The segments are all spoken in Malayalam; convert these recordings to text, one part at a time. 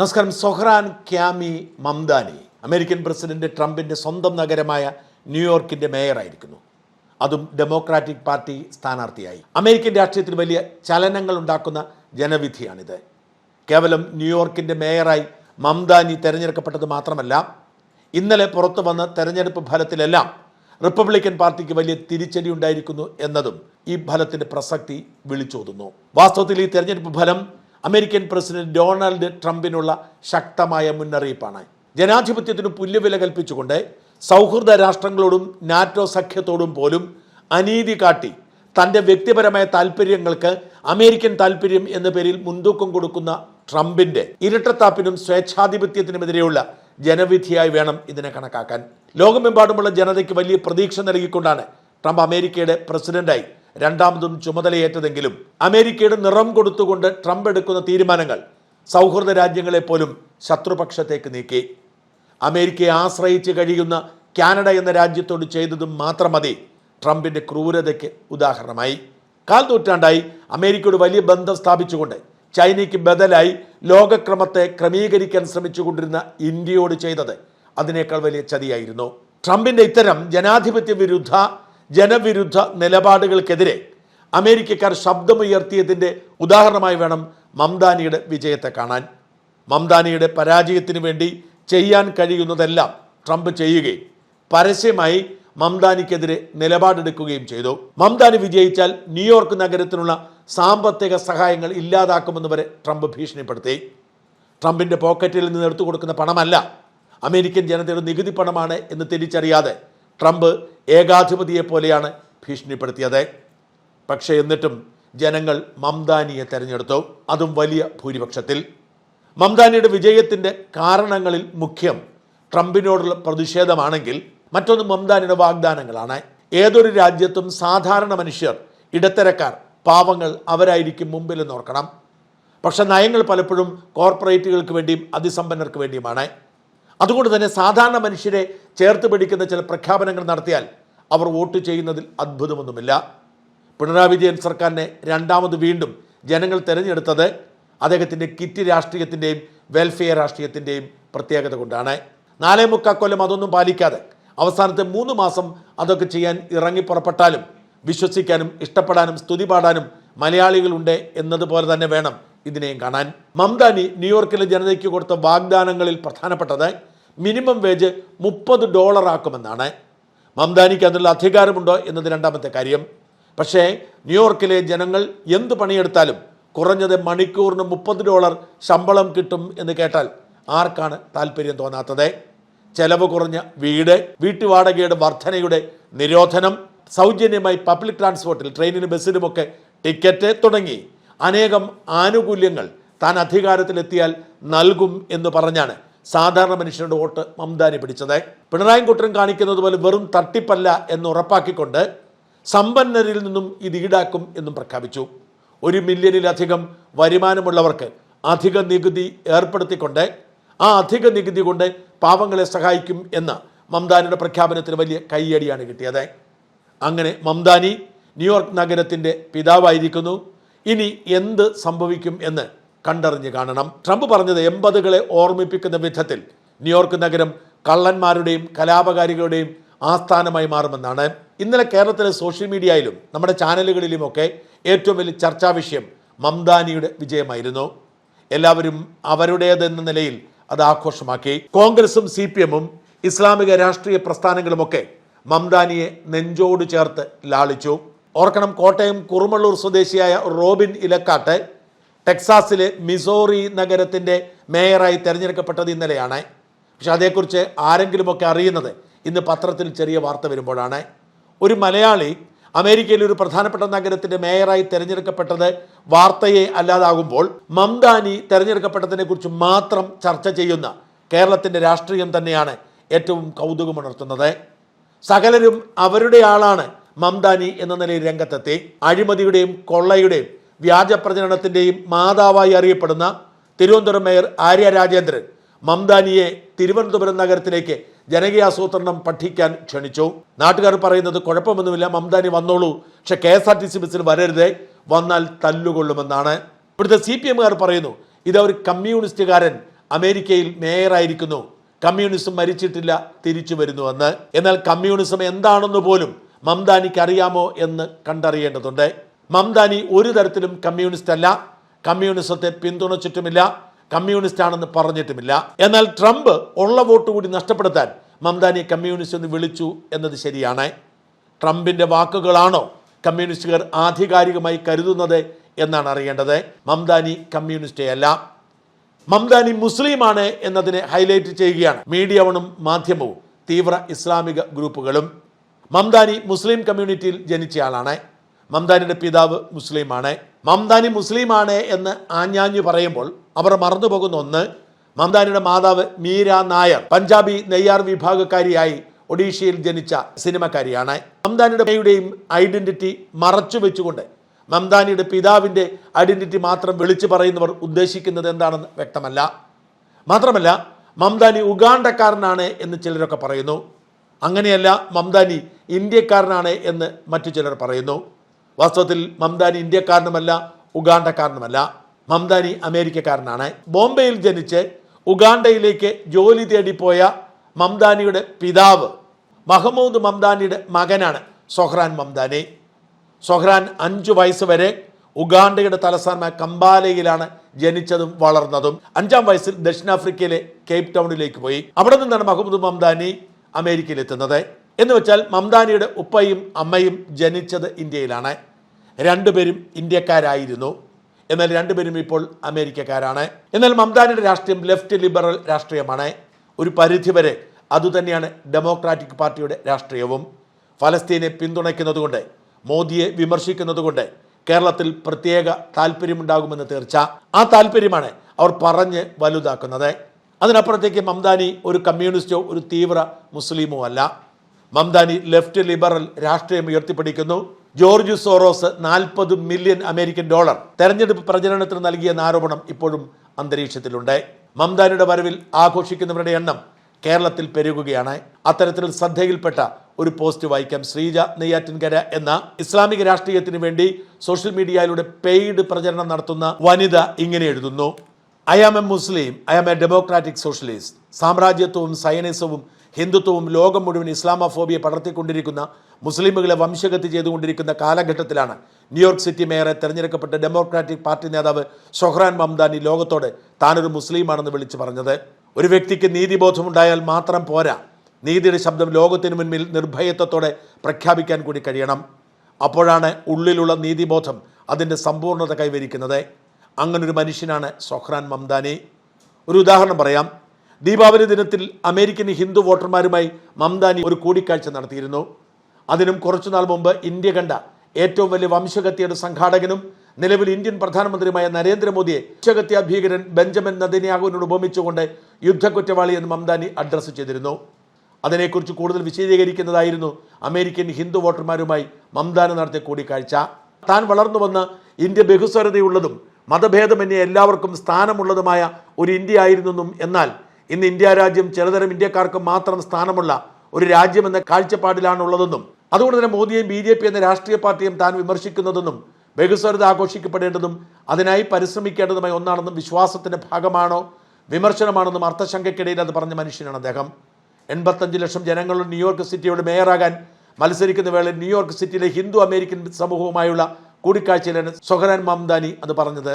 നമസ്കാരം. Zohran Kwame Mamdani American president ട്രംപിന്റെ സ്വന്തം നഗരമായ ന്യൂയോർക്കിന്റെ മേയറായിരിക്കുന്നു. അതും ഡെമോക്രാറ്റിക് പാർട്ടി സ്ഥാനാർത്ഥിയായി. അമേരിക്കൻ രാഷ്ട്രീയത്തിൽ വലിയ ചലനങ്ങൾ ഉണ്ടാക്കുന്ന ജനവിധിയാണിത്. കേവലം ന്യൂയോർക്കിന്റെ മേയറായി മംദാനി തെരഞ്ഞെടുക്കപ്പെട്ടത് മാത്രമല്ല ഇന്നലെ പുറത്തു വന്ന തെരഞ്ഞെടുപ്പ് ഫലത്തിലെല്ലാം റിപ്പബ്ലിക്കൻ പാർട്ടിക്ക് വലിയ തിരിച്ചടി ഉണ്ടായിരിക്കുന്നു എന്നതും ഈ ഫലത്തിന്റെ പ്രസക്തി വിളിച്ചോതുന്നു. വാസ്തവത്തിൽ ഈ തെരഞ്ഞെടുപ്പ് ഫലം അമേരിക്കൻ പ്രസിഡന്റ് ഡൊണാൾഡ് ട്രംപിനുള്ള ശക്തമായ മുന്നറിയിപ്പാണ്. ജനാധിപത്യത്തിന് പുല്ലുവില കൽപ്പിച്ചുകൊണ്ട് സൗഹൃദ രാഷ്ട്രങ്ങളോടും നാറ്റോ സഖ്യത്തോടും പോലും അനീതി കാട്ടി തന്റെ വ്യക്തിപരമായ താല്പര്യങ്ങൾക്ക് അമേരിക്കൻ താല്പര്യം എന്ന പേരിൽ മുൻതൂക്കം കൊടുക്കുന്ന ട്രംപിന്റെ ഇരട്ടത്താപ്പിനും സ്വേച്ഛാധിപത്യത്തിനുമെതിരെയുള്ള ജനവിധിയായി വേണം ഇതിനെ കണക്കാക്കാൻ. ലോകമെമ്പാടുമുള്ള ജനതയ്ക്ക് വലിയ പ്രതീക്ഷ നൽകിക്കൊണ്ടാണ് ട്രംപ് അമേരിക്കയുടെ പ്രസിഡന്റായി രണ്ടാമതും ചുമതലയേറ്റതെങ്കിലും അമേരിക്കയുടെ നിറം കൊടുത്തുകൊണ്ട് ട്രംപ് എടുക്കുന്ന തീരുമാനങ്ങൾ സൗഹൃദ രാജ്യങ്ങളെ പോലും ശത്രുപക്ഷത്തേക്ക് നീക്കി. അമേരിക്കയെ ആശ്രയിച്ച് കഴിയുന്ന കാനഡ എന്ന രാജ്യത്തോട് ചെയ്തതും മാത്രം മതി. ട്രംപിന്റെ ക്രൂരതയ്ക്ക് ഉദാഹരണമായി. കാൽ നൂറ്റാണ്ടായി അമേരിക്കയോട് വലിയ ബന്ധം സ്ഥാപിച്ചുകൊണ്ട് ചൈനയ്ക്ക് ബദലായി ലോകക്രമത്തെ ക്രമീകരിക്കാൻ ശ്രമിച്ചുകൊണ്ടിരുന്ന ഇന്ത്യയോട് ചെയ്തത് അതിനേക്കാൾ വലിയ ചതിയായിരുന്നു. ട്രംപിന്റെ ഇത്തരം ജനാധിപത്യ വിരുദ്ധ ജനവിരുദ്ധ നിലപാടുകൾക്കെതിരെ അമേരിക്കക്കാർ ശബ്ദമുയർത്തിയതിന്റെ ഉദാഹരണമായി വേണം മംദാനിയുടെ വിജയത്തെ കാണാൻ. മംദാനിയുടെ പരാജയത്തിന് വേണ്ടി ചെയ്യാൻ കഴിയുന്നതെല്ലാം ട്രംപ് ചെയ്യുകയും പരസ്യമായി മംദാനിക്കെതിരെ നിലപാടെടുക്കുകയും ചെയ്തു. മംദാനി വിജയിച്ചാൽ ന്യൂയോർക്ക് നഗരത്തിനുള്ള സാമ്പത്തിക സഹായങ്ങൾ ഇല്ലാതാക്കുമെന്ന് വരെ ട്രംപ് ഭീഷണിപ്പെടുത്തി. ട്രംപിന്റെ പോക്കറ്റിൽ നിന്ന് എടുത്തു കൊടുക്കുന്ന പണമല്ല അമേരിക്കൻ ജനതയുടെ നികുതി പണമാണ് എന്ന് തിരിച്ചറിയാതെ ട്രംപ് ഏകാധിപതിയെ പോലെയാണ് ഭീഷണിപ്പെടുത്തിയത്. പക്ഷേ എന്നിട്ടും ജനങ്ങൾ മംദാനിയെ തെരഞ്ഞെടുത്തു. അതും വലിയ ഭൂരിപക്ഷത്തിൽ. മംദാനിയുടെ വിജയത്തിന്റെ കാരണങ്ങളിൽ മുഖ്യം ട്രംപിനോടുള്ള പ്രതിഷേധമാണെങ്കിൽ മറ്റൊന്ന് മംദാനിയുടെ വാഗ്ദാനങ്ങളാണ്. ഏതൊരു രാജ്യത്തും സാധാരണ മനുഷ്യർ ഇടത്തരക്കാർ പാവങ്ങൾ അവരായിരിക്കും മുമ്പിൽ നോർക്കണം പക്ഷെ നയങ്ങൾ പലപ്പോഴും കോർപ്പറേറ്റുകൾക്ക് വേണ്ടിയും അതിസമ്പന്നർക്ക് വേണ്ടിയുമാണ്. അതുകൊണ്ട് തന്നെ സാധാരണ മനുഷ്യരെ ചേർത്ത് പിടിക്കുന്ന ചില പ്രഖ്യാപനങ്ങൾ നടത്തിയാൽ അവർ വോട്ട് ചെയ്യുന്നതിൽ അത്ഭുതമൊന്നുമില്ല. പിണറായി വിജയൻ സർക്കാരിനെ രണ്ടാമത് വീണ്ടും ജനങ്ങൾ തിരഞ്ഞെടുത്തത് അദ്ദേഹത്തിന്റെ കിറ്റ് രാഷ്ട്രീയത്തിന്റെയും വെൽഫെയർ രാഷ്ട്രീയത്തിന്റെയും പ്രത്യേകത കൊണ്ടാണ്. നാലേ മുക്കാൽ കൊല്ലം അതൊന്നും പാലിക്കാതെ അവസാനത്തെ മൂന്ന് മാസം അതൊക്കെ ചെയ്യാൻ ഇറങ്ങി പുറപ്പെട്ടാലും വിശ്വസിക്കാനും ഇഷ്ടപ്പെടാനും സ്തുതി പാടാനും മലയാളികളുണ്ട് എന്നതുപോലെ തന്നെ വേണം ഇതിനെയും കാണാൻ. മംദാനി ന്യൂയോർക്കിലെ ജനതയ്ക്ക് കൊടുത്ത വാഗ്ദാനങ്ങളിൽ പ്രധാനപ്പെട്ടത് മിനിമം വേജ് മുപ്പത് ഡോളർ ആക്കുമെന്നാണ്. മംദാനിക്ക് അതിനുള്ള അധികാരമുണ്ടോ എന്നത് രണ്ടാമത്തെ കാര്യം. പക്ഷേ ന്യൂയോർക്കിലെ ജനങ്ങൾ എന്ത് പണിയെടുത്താലും കുറഞ്ഞത് മണിക്കൂറിന് മുപ്പത് ഡോളർ ശമ്പളം കിട്ടും എന്ന് കേട്ടാൽ ആർക്കാണ് താല്പര്യം തോന്നാത്തത്? ചെലവ് കുറഞ്ഞ വീട് വീട്ടുവാടകയുടെ വർധനയുടെ നിരോധനം സൗജന്യമായി പബ്ലിക് ട്രാൻസ്പോർട്ടിൽ ട്രെയിനിനും ബസ്സിനുമൊക്കെ ടിക്കറ്റ് തുടങ്ങി. അനേകം ആനുകൂല്യങ്ങൾ താൻ അധികാരത്തിലെത്തിയാൽ നൽകും എന്ന് പറഞ്ഞാണ് സാധാരണ മനുഷ്യരുടെ വോട്ട് മംദാനി പിടിച്ചത്. പിണറായി കുട്ടൻ കാണിക്കുന്നത് പോലെ വെറും തട്ടിപ്പല്ല എന്ന് ഉറപ്പാക്കിക്കൊണ്ട് സമ്പന്നരിൽ നിന്നും ഇത് ഈടാക്കും എന്നും പ്രഖ്യാപിച്ചു. ഒരു മില്യണിലധികം വരുമാനമുള്ളവർക്ക് അധിക നികുതി ഏർപ്പെടുത്തിക്കൊണ്ട് ആ അധിക നികുതി കൊണ്ട് പാവങ്ങളെ സഹായിക്കും എന്ന മംദാനിയുടെ പ്രഖ്യാപനത്തിന് വലിയ കയ്യടിയാണ് കിട്ടിയത്. അങ്ങനെ മംദാനി ന്യൂയോർക്ക് നഗരത്തിന്റെ പിതാവായിരിക്കുന്നു. ഇനി എന്ത് സംഭവിക്കും എന്ന് കണ്ടറിഞ്ഞ് കാണണം. ട്രംപ് പറഞ്ഞത് എൺപതുകളെ ഓർമ്മിപ്പിക്കുന്ന വിധത്തിൽ ന്യൂയോർക്ക് നഗരം കള്ളന്മാരുടെയും കലാപകാരികളുടെയും ആസ്ഥാനമായി മാറുമെന്നാണ്. ഇന്നലെ കേരളത്തിലെ സോഷ്യൽ മീഡിയയിലും നമ്മുടെ ചാനലുകളിലുമൊക്കെ ഏറ്റവും വലിയ ചർച്ചാ വിഷയം മംദാനിയുടെ വിജയമായിരുന്നു. എല്ലാവരും അവരുടേതെന്ന നിലയിൽ അത് ആഘോഷമാക്കി. കോൺഗ്രസും സി പി എമ്മും ഇസ്ലാമിക രാഷ്ട്രീയ പ്രസ്ഥാനങ്ങളുമൊക്കെ മംദാനിയെ നെഞ്ചോട് ചേർത്ത് ലാളിച്ചു. ഓർക്കണം കോട്ടയം കുറുമള്ളൂർ സ്വദേശിയായ റോബിൻ ഇലക്കാട്ട് ടെക്സാസിലെ മിസോറി നഗരത്തിന്റെ മേയറായി തിരഞ്ഞെടുക്കപ്പെട്ടത് ഇന്നലെയാണ്. പക്ഷെ അതേക്കുറിച്ച് ആരെങ്കിലുമൊക്കെ അറിയുന്നത് ഇന്ന് പത്രത്തിൽ ചെറിയ വാർത്ത വരുമ്പോഴാണ്. ഒരു മലയാളി അമേരിക്കയിലെ ഒരു പ്രധാനപ്പെട്ട നഗരത്തിന്റെ മേയറായി തിരഞ്ഞെടുക്കപ്പെട്ടത് വാർത്തയെ അല്ലാതാകുമ്പോൾ മംദാനി തിരഞ്ഞെടുക്കപ്പെട്ടതിനെക്കുറിച്ച് മാത്രം ചർച്ച ചെയ്യുന്ന കേരളത്തിന്റെ രാഷ്ട്രീയം തന്നെയാണ് ഏറ്റവും കൗതുകമുണർത്തുന്നത്. സകലരും അവരുടെ ആളാണ് മംദാനി എന്ന നിലയിൽ രംഗത്തെത്തി. അഴിമതിയുടെയും കൊള്ളയുടെയും വ്യാജ പ്രചരണത്തിന്റെയും മാതാവായി അറിയപ്പെടുന്ന തിരുവനന്തപുരം മേയർ ആര്യ രാജേന്ദ്രൻ മംദാനിയെ തിരുവനന്തപുരം നഗരത്തിലേക്ക് ജനകീയാസൂത്രണം പഠിക്കാൻ ക്ഷണിച്ചു. നാട്ടുകാർ പറയുന്നത് കുഴപ്പമൊന്നുമില്ല മംദാനി വന്നോളൂ. പക്ഷെ K S R T C ബസ്സിൽ വരരുതേ വന്നാൽ തല്ലുകൊള്ളുമെന്നാണ്. ഇവിടുത്തെ സി പി എമ്മുകാർ പറയുന്നു ഇത് ഒരു കമ്മ്യൂണിസ്റ്റുകാരൻ അമേരിക്കയിൽ മേയറായിരിക്കുന്നു. കമ്മ്യൂണിസം മരിച്ചിട്ടില്ല തിരിച്ചു വരുന്നുവെന്ന്. എന്നാൽ കമ്മ്യൂണിസം എന്താണെന്ന് പോലും മംദാനിക്ക് അറിയാമോ എന്ന് കണ്ടറിയേണ്ടതുണ്ട്. മംദാനി ഒരു തരത്തിലും കമ്മ്യൂണിസ്റ്റ് അല്ല. കമ്മ്യൂണിസത്തെ പിന്തുണച്ചിട്ടുമില്ല. കമ്മ്യൂണിസ്റ്റ് ആണെന്ന് പറഞ്ഞിട്ടുമില്ല. എന്നാൽ ട്രംപ് ഉള്ള വോട്ട് കൂടി നഷ്ടപ്പെടുത്താൻ മംദാനി കമ്മ്യൂണിസ്റ്റ് എന്ന് വിളിച്ചു എന്നത് ശരിയാണ്. ട്രംപിന്റെ വാക്കുകളാണോ കമ്മ്യൂണിസ്റ്റുകാർ ആധികാരികമായി കരുതുന്നത് എന്നാണ് അറിയേണ്ടത്. മംദാനി കമ്മ്യൂണിസ്റ്റേ അല്ല. മംദാനി മുസ്ലിമാണ് എന്നതിനെ ഹൈലൈറ്റ് ചെയ്യുകയാണ് മീഡിയവണും മാധ്യമവും തീവ്ര ഇസ്ലാമിക ഗ്രൂപ്പുകളും. മംദാനി മുസ്ലിം കമ്മ്യൂണിറ്റിയിൽ ജനിച്ചയാളാണ്. മംദാനിയുടെ പിതാവ് മുസ്ലിമാണ്. മംദാനി മുസ്ലിമാണ് എന്ന് ആഞ്ഞാഞ്ഞു പറയുമ്പോൾ അവർ മറന്നുപോകുന്ന ഒന്ന് മംദാനിയുടെ മാതാവ് മീര നായർ പഞ്ചാബി നെയ്യാർ വിഭാഗക്കാരിയായി ഒഡീഷയിൽ ജനിച്ച സിനിമക്കാരിയാണ്. മംദാനിയുടെയും ഐഡന്റിറ്റി മറച്ചു വെച്ചുകൊണ്ട് മംദാനിയുടെ പിതാവിന്റെ ഐഡന്റിറ്റി മാത്രം വിളിച്ചു പറയുന്നവർ ഉദ്ദേശിക്കുന്നത് എന്താണെന്ന് വ്യക്തമല്ല. മാത്രമല്ല മംദാനി ഉഗാണ്ടക്കാരനാണ് എന്ന് ചിലരൊക്കെ പറയുന്നു. അങ്ങനെയല്ല മംദാനി ഇന്ത്യക്കാരനാണ് എന്ന് മറ്റു ചിലർ പറയുന്നു. വാസ്തവത്തിൽ മംദാനി ഇന്ത്യക്കാരനുമല്ല ഉഗാണ്ടക്കാരനുമല്ല. മംദാനി അമേരിക്കക്കാരനാണ്. ബോംബെയിൽ ജനിച്ച് ഉഗാണ്ടയിലേക്ക് ജോലി തേടിപ്പോയ മംദാനിയുടെ പിതാവ് മഹമ്മൂദ് മംദാനിയുടെ മകനാണ് സൊഹ്റാൻ മംദാനി. സൊഹ്റാൻ അഞ്ചു വയസ്സ് വരെ ഉഗാണ്ടയുടെ തലസ്ഥാനമായ കമ്പാലയിലാണ് ജനിച്ചതും വളർന്നതും. അഞ്ചാം വയസ്സിൽ ദക്ഷിണാഫ്രിക്കയിലെ കേപ്പ് ടൗണിലേക്ക് പോയി. അവിടെ നിന്നാണ് മഹമ്മദ് മംദാനി അമേരിക്കയിലെത്തുന്നത്. എന്ന് വെച്ചാൽ മംദാനിയുടെ ഉപ്പയും അമ്മയും ജനിച്ചത് ഇന്ത്യയിലാണ്. രണ്ടുപേരും ഇന്ത്യക്കാരായിരുന്നു. എന്നാൽ രണ്ടുപേരും ഇപ്പോൾ അമേരിക്കക്കാരാണ്. എന്നാൽ മംദാനിയുടെ രാഷ്ട്രീയം ലെഫ്റ്റ് ലിബറൽ രാഷ്ട്രീയമാണ്. ഒരു പരിധിവരെ അതുതന്നെയാണ് ഡെമോക്രാറ്റിക് പാർട്ടിയുടെ രാഷ്ട്രീയവും. ഫലസ്തീനെ പിന്തുണയ്ക്കുന്നതുകൊണ്ട് മോദിയെ വിമർശിക്കുന്നതുകൊണ്ട് കേരളത്തിൽ പ്രത്യേക താല്പര്യമുണ്ടാകുമെന്ന് തീർച്ച. ആ താല്പര്യമാണ് അവർ പറഞ്ഞ് വലുതാക്കുന്നത്. അതിനപ്പുറത്തേക്ക് മംദാനി ഒരു കമ്മ്യൂണിസ്റ്റോ ഒരു തീവ്ര മുസ്ലിമോ അല്ല. മംദാനി ലെഫ്റ്റ് ലിബറൽ രാഷ്ട്രീയം ഉയർത്തിപ്പിടിക്കുന്നു. ജോർജ് സോറോസ് നാൽപ്പത് മില്യൺ അമേരിക്കൻ ഡോളർ തെരഞ്ഞെടുപ്പ് പ്രചരണത്തിന് നൽകിയ ആരോപണം ഇപ്പോഴും അന്തരീക്ഷത്തിലുണ്ട്. മംദാനിയുടെ വരവിൽ ആഘോഷിക്കുന്നവരുടെ എണ്ണം കേരളത്തിൽ പെരുകുകയാണ്. അത്തരത്തിൽ ശ്രദ്ധയിൽപ്പെട്ട ഒരു പോസ്റ്റ് വായിക്കാം. ശ്രീജ നെയ്യാറ്റിൻകര എന്ന ഇസ്ലാമിക രാഷ്ട്രീയത്തിന് വേണ്ടി സോഷ്യൽ മീഡിയയിലൂടെ പെയ്ഡ് പ്രചരണം നടത്തുന്ന വനിത ഇങ്ങനെ എഴുതുന്നു. I am a Muslim I am a democratic socialist. സാമ്രാജ്യത്വവും സയനിസവും ഹിന്ദുത്വവും ലോകം മുഴുവൻ ഇസ്ലാമോഫോബിയ പടർത്തിക്കൊണ്ടിരിക്കുന്ന മുസ്ലിമുകളെ വംശഗതി ചെയ്തുകൊണ്ടിരിക്കുന്ന കാലഘട്ടത്തിലാണ് ന്യൂയോർക്ക് സിറ്റി മേയറെ തെരഞ്ഞെടുക്കപ്പെട്ട ഡെമോക്രാറ്റിക് പാർട്ടി നേതാവ് സൊഹ്റാൻ മംദാനി ലോകത്തോട് താനൊരു മുസ്ലിമാണെന്ന് വിളിച്ചു പറഞ്ഞത്. ഒരു വ്യക്തിക്ക് നീതിബോധമുണ്ടായാൽ മാത്രം പോരാ. നീതിയുടെ ശബ്ദം ലോകത്തിനു മുന്നിൽ നിർഭയത്വത്തോടെ പ്രഖ്യാപിക്കാൻ കൂടി കഴിയണം. അപ്പോഴാണ് ഉള്ളിലുള്ള നീതിബോധം അതിന്റെ സമ്പൂർണത കൈവരിക്കുന്നത്. അങ്ങനൊരു മനുഷ്യനാണ് സൊഹ്റാൻ മംദാനി. ഒരു ഉദാഹരണം പറയാം. ദീപാവലി ദിനത്തിൽ അമേരിക്കൻ ഹിന്ദു വോട്ടർമാരുമായി മംദാനി ഒരു കൂടിക്കാഴ്ച നടത്തിയിരുന്നു. അതിനും കുറച്ചുനാൾ മുമ്പ് ഇന്ത്യ കണ്ട ഏറ്റവും വലിയ വംശഹത്യയുടെ സംഘാടകനും നിലവിൽ ഇന്ത്യൻ പ്രധാനമന്ത്രിയുമായ നരേന്ദ്രമോദിയെ വംശഹത്യാ ഭീകരൻ ബെഞ്ചമിൻ നദിനിയാകുവിനോട് ഉപമിച്ചുകൊണ്ട് യുദ്ധക്കുറ്റവാളി എന്ന് മംദാനി അഡ്രസ്സ് ചെയ്തിരുന്നു. അതിനെക്കുറിച്ച് കൂടുതൽ വിശദീകരിക്കുന്നതായിരുന്നു അമേരിക്കൻ ഹിന്ദു വോട്ടർമാരുമായി മംദാന നടത്തിയ കൂടിക്കാഴ്ച. താൻ വളർന്നു വന്ന് ഇന്ത്യ ബഹുസ്വരതയുള്ളതും മതഭേദമന്യേ എല്ലാവർക്കും സ്ഥാനമുള്ളതുമായ ഒരു ഇന്ത്യ ആയിരുന്നെന്നും എന്നാൽ ഇന്ന് ഇന്ത്യ രാജ്യം ചിലതരം ഇന്ത്യക്കാർക്ക് മാത്രം സ്ഥാനമുള്ള ഒരു രാജ്യമെന്ന കാഴ്ചപ്പാടിലാണുള്ളതെന്നും അതുകൊണ്ട് തന്നെ മോദിയെയും ബി ജെ പി എന്ന രാഷ്ട്രീയ പാർട്ടിയും താൻ വിമർശിക്കുന്നതെന്നും ബഹുസ്വരത ആഘോഷിക്കപ്പെടേണ്ടതും അതിനായി പരിശ്രമിക്കേണ്ടതുമായ ഒന്നാണെന്നും വിശ്വാസത്തിന്റെ ഭാഗമാണോ വിമർശനമാണെന്നും അർത്ഥശങ്കയ്ക്കിടയിൽ അത് പറഞ്ഞ മനുഷ്യനാണ് അദ്ദേഹം. എൺപത്തഞ്ച് ലക്ഷം ജനങ്ങളുടെ ന്യൂയോർക്ക് സിറ്റിയുടെ മേയറാകാൻ മത്സരിക്കുന്ന വേളയിൽ ന്യൂയോർക്ക് സിറ്റിയിലെ ഹിന്ദു അമേരിക്കൻ സമൂഹവുമായുള്ള കൂടിക്കാഴ്ചയിലാണ് സൊഹരാൻ മംദാനി അത് പറഞ്ഞത്.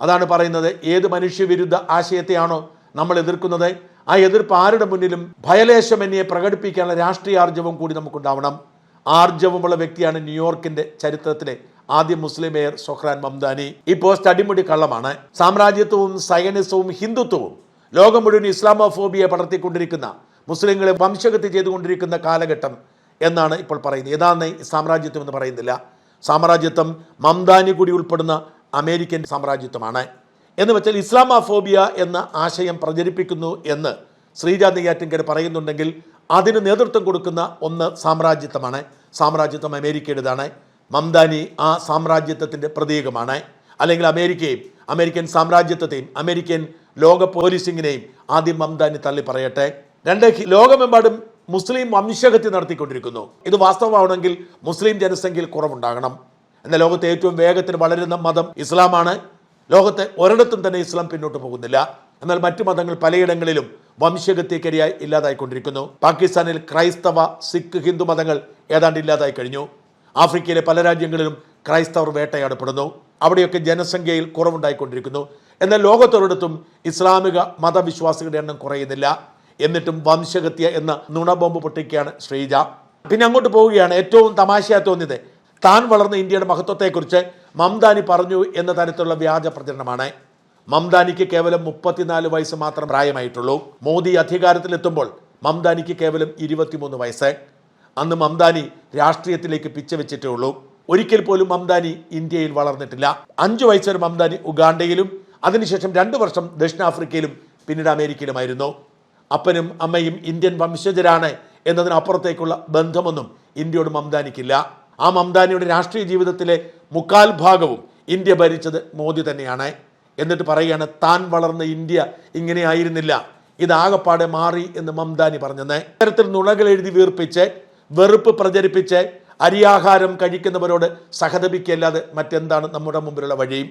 അതാണ് പറയുന്നത് ഏത് മനുഷ്യവിരുദ്ധ ആശയത്തെയാണോ നമ്മൾ എതിർക്കുന്നത്. ആ എതിർപ്പ് ആരുടെ മുന്നിലും ഭയലേശമന്യെ പ്രകടിപ്പിക്കാനുള്ള രാഷ്ട്രീയ ആർജവം കൂടി നമുക്കുണ്ടാവണം. ആർജവമുള്ള വ്യക്തിയാണ് ന്യൂയോർക്കിന്റെ ചരിത്രത്തിലെ ആദ്യ മുസ്ലിം മേയർ സൊഹ്റാൻ മംദാനി. പോസ്റ്റ് അടിമുടി കള്ളമാണ്. സാമ്രാജ്യത്വവും സയനിസവും ഹിന്ദുത്വവും ലോകം മുഴുവൻ ഇസ്ലാമോഫോബിയെ പടർത്തിക്കൊണ്ടിരിക്കുന്ന മുസ്ലിങ്ങളെ വംശഗതി ചെയ്തുകൊണ്ടിരിക്കുന്ന കാലഘട്ടം എന്നാണ് ഇപ്പോൾ പറയുന്നത്. ഏതാണ് സാമ്രാജ്യത്വം എന്ന് പറയുന്നില്ല. സാമ്രാജ്യത്വം മംദാനി കൂടി ഉൾപ്പെടുന്ന അമേരിക്കൻ സാമ്രാജ്യത്വമാണ്. എന്ന് വെച്ചാൽ ഇസ്ലാമാഫോബിയ എന്ന ആശയം പ്രചരിപ്പിക്കുന്നു എന്ന് ശ്രീജ നെയ്യാറ്റിൻകർ പറയുന്നുണ്ടെങ്കിൽ അതിന് നേതൃത്വം കൊടുക്കുന്ന ഒന്ന് സാമ്രാജ്യത്വമാണ്. സാമ്രാജ്യത്വം അമേരിക്കയുടേതാണ്. മംദാനി ആ സാമ്രാജ്യത്വത്തിന്റെ പ്രതീകമാണ്. അല്ലെങ്കിൽ അമേരിക്കയും അമേരിക്കൻ സാമ്രാജ്യത്വത്തെയും അമേരിക്കൻ ലോക പോലീസിങ്ങിനെയും ആദ്യം മംദാനി തള്ളി പറയട്ടെ. രണ്ട് ലോകമെമ്പാടും മുസ്ലിം വംശഹത്യ നടത്തിക്കൊണ്ടിരിക്കുന്നു. ഇത് വാസ്തവമാണെങ്കിൽ മുസ്ലിം ജനസംഖ്യയിൽ കുറവുണ്ടാകണം. എന്നാൽ ലോകത്തെ ഏറ്റവും വേഗത്തിൽ വളരുന്ന മതം ഇസ്ലാമാണ്. ലോകത്തെ ഒരിടത്തും തന്നെ ഇസ്ലാം പിന്നോട്ട് പോകുന്നില്ല. എന്നാൽ മറ്റു മതങ്ങൾ പലയിടങ്ങളിലും വംശഗത്യക്കരിയായി ഇല്ലാതായിക്കൊണ്ടിരിക്കുന്നു. പാകിസ്ഥാനിൽ ക്രൈസ്തവ സിഖ് ഹിന്ദു മതങ്ങൾ ഏതാണ്ട് ഇല്ലാതായി കഴിഞ്ഞു. ആഫ്രിക്കയിലെ പല രാജ്യങ്ങളിലും ക്രൈസ്തവർ വേട്ടയാടപ്പെടുന്നു. അവിടെയൊക്കെ ജനസംഖ്യയിൽ കുറവുണ്ടായിക്കൊണ്ടിരിക്കുന്നു. എന്നാൽ ലോകത്തൊരിടത്തും ഇസ്ലാമിക മതവിശ്വാസികളുടെ എണ്ണം കുറയുന്നില്ല. എന്നിട്ടും വംശഗത്യ എന്ന നുണബോംബ് പൊട്ടിക്കുകയാണ് ശ്രീജ. പിന്നെ അങ്ങോട്ട് പോവുകയാണ്. ഏറ്റവും തമാശയായി തോന്നിയത് താൻ വളർന്ന ഇന്ത്യയുടെ മഹത്വത്തെക്കുറിച്ച് മംദാനി പറഞ്ഞു എന്ന തരത്തിലുള്ള വ്യാജ പ്രചരണമാണ്. മംദാനിക്ക് കേവലം മുപ്പത്തിനാല് വയസ്സ് മാത്രം പ്രായമായിട്ടുള്ളൂ. മോദി അധികാരത്തിലെത്തുമ്പോൾ മംദാനിക്ക് കേവലം ഇരുപത്തിമൂന്ന് വയസ്സ്. അന്ന് മംദാനി രാഷ്ട്രീയത്തിലേക്ക് പിച്ച വെച്ചിട്ടേ ഉള്ളൂ ഒരിക്കൽ പോലും മംദാനി ഇന്ത്യയിൽ വളർന്നിട്ടില്ല. അഞ്ചു വയസ്സ് വരെ മംദാനി ഉഗാണ്ടയിലും അതിനുശേഷം രണ്ടു വർഷം ദക്ഷിണാഫ്രിക്കയിലും പിന്നീട് അമേരിക്കയിലുമായിരുന്നു. അപ്പനും അമ്മയും ഇന്ത്യൻ വംശജരാണ് എന്നതിനപ്പുറത്തേക്കുള്ള ബന്ധമൊന്നും ഇന്ത്യയോട് മംദാനിക്കില്ല. ആ മംദാനിയുടെ രാഷ്ട്രീയ ജീവിതത്തിലെ മുക്കാൽ ഭാഗവും ഇന്ത്യ ഭരിച്ചത് മോദി തന്നെയാണ്. എന്നിട്ട് പറയുകയാണ് താൻ വളർന്ന ഇന്ത്യ ഇങ്ങനെ ആയിരുന്നില്ല. ഇതാകപ്പാടെ മാറി എന്ന് മംദാനി പറഞ്ഞത് ഇത്തരത്തിൽ നുണകൾ എഴുതി വീർപ്പിച്ച് വെറുപ്പ് പ്രചരിപ്പിച്ച് അരിയാഹാരം കഴിക്കുന്നവരോട് സഹതപിക്കല്ലാതെ മറ്റെന്താണ് നമ്മുടെ മുമ്പിലുള്ള വഴിയും